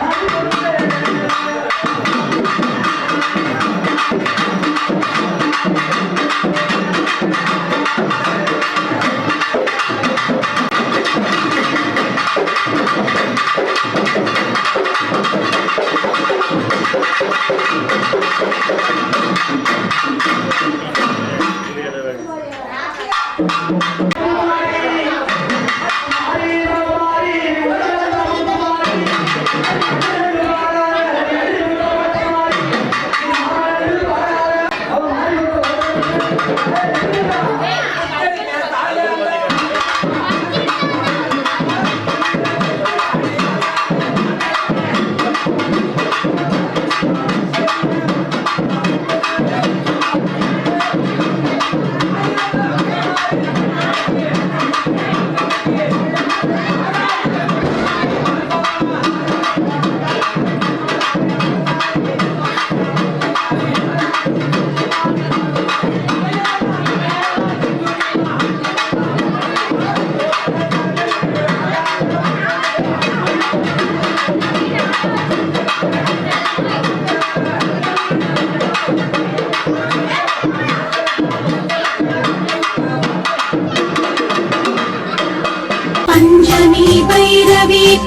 பஞ்சமி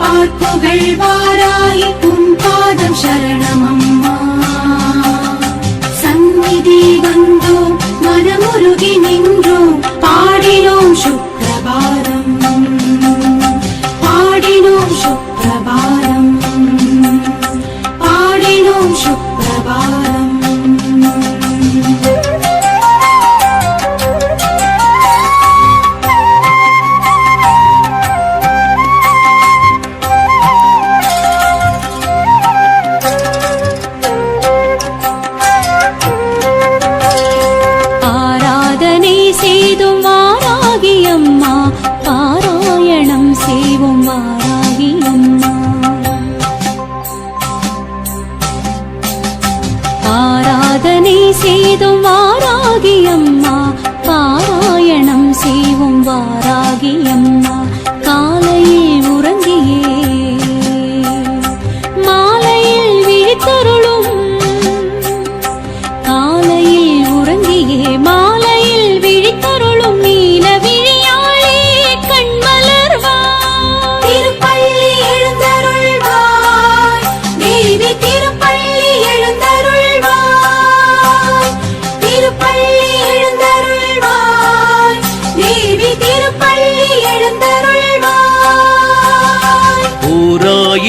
பார்ப்புகள் வாராய் உன் பாதம் சரணமம்மா. சந்நிதி வந்தோம் மனமுருகி நின்று வாராகியம்மா பாராயணம் செய்வோம் வாராகியம்மா. காலையில்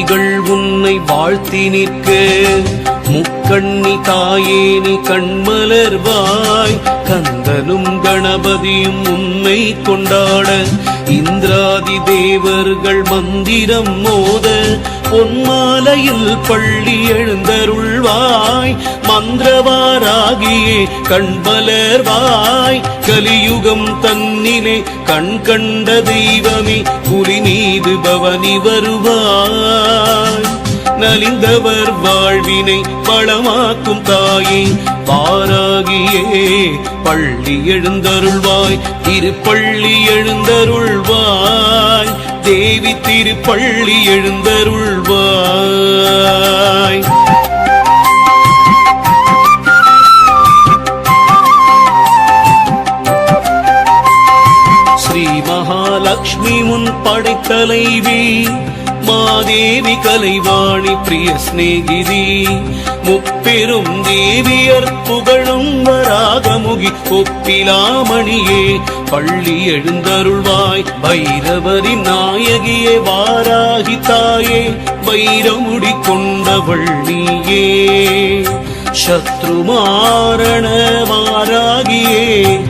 மும்மூர்த்திகள் உன்னை வாழ்த்தி நிற்க. முக்கண்ணி தாயே நீ கண்மலர்வாய் கந்தனும் கணபதியும் உன்னை கொண்டாட. இந்திராதி தேவர்கள் மந்திரம் மோத. பொன்மா மாலையில் பள்ளி எழுந்தருள்வாய். மந்திரவாராகியே கண்மலர்வாய் கலியுகம் தன்னிலே கண் கண்ட தெய்வமே புலி மீது பவனி வருவாய். நலிந்தவர் வாழ்வினை பழமாக்கும் தாயே பாராகியே பள்ளி எழுந்தருள்வாய். திருப்பள்ளி எழுந்தருள்வாய். தேவி திருப்பள்ளி எழுந்தருள்வாய். ஸ்ரீ மகாலட்சுமி முன் படைத்தலைவி உமாதேவி கலைவாணி பிரிய சிநேகிதி. முப்பெரும் தேவியர் புகழும் வராகமுகி ஒப்பிலாமணியே. பள்ளி எழுந்தருள்வாய் பைரவரின் நாயகியே வாராகி தாயே வைரமுடி கொண்டவள் நீயே. சத்ருமாரண வாராகியே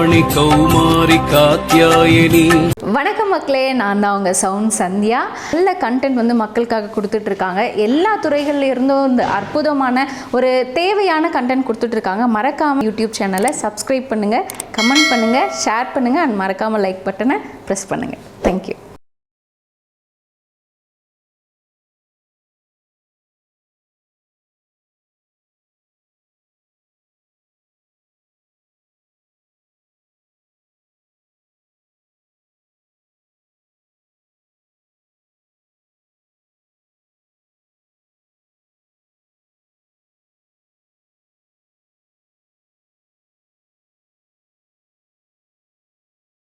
கல்யாணி கௌமாரி காத்தியாயனி. வணக்கம் மக்களே நான் தான் உங்கள் சவுண்ட் சந்தியா. நல்ல கண்டென்ட் வந்து மக்களுக்காக கொடுத்துட்டு இருக்காங்க எல்லா துறைகள்ல இருந்தும் இந்த அற்புதமான ஒரு தேவையான கண்டென்ட் கொடுத்துட்டு இருக்காங்க மறக்காமல் யூடியூப் சேனலை சப்ஸ்கிரைப் பண்ணுங்கள் கமெண்ட் பண்ணுங்கள் ஷேர் பண்ணுங்கள் அண்ட் மறக்காமல் லைக் பட்டனை ப்ரெஸ் பண்ணுங்கள் தேங்க்யூ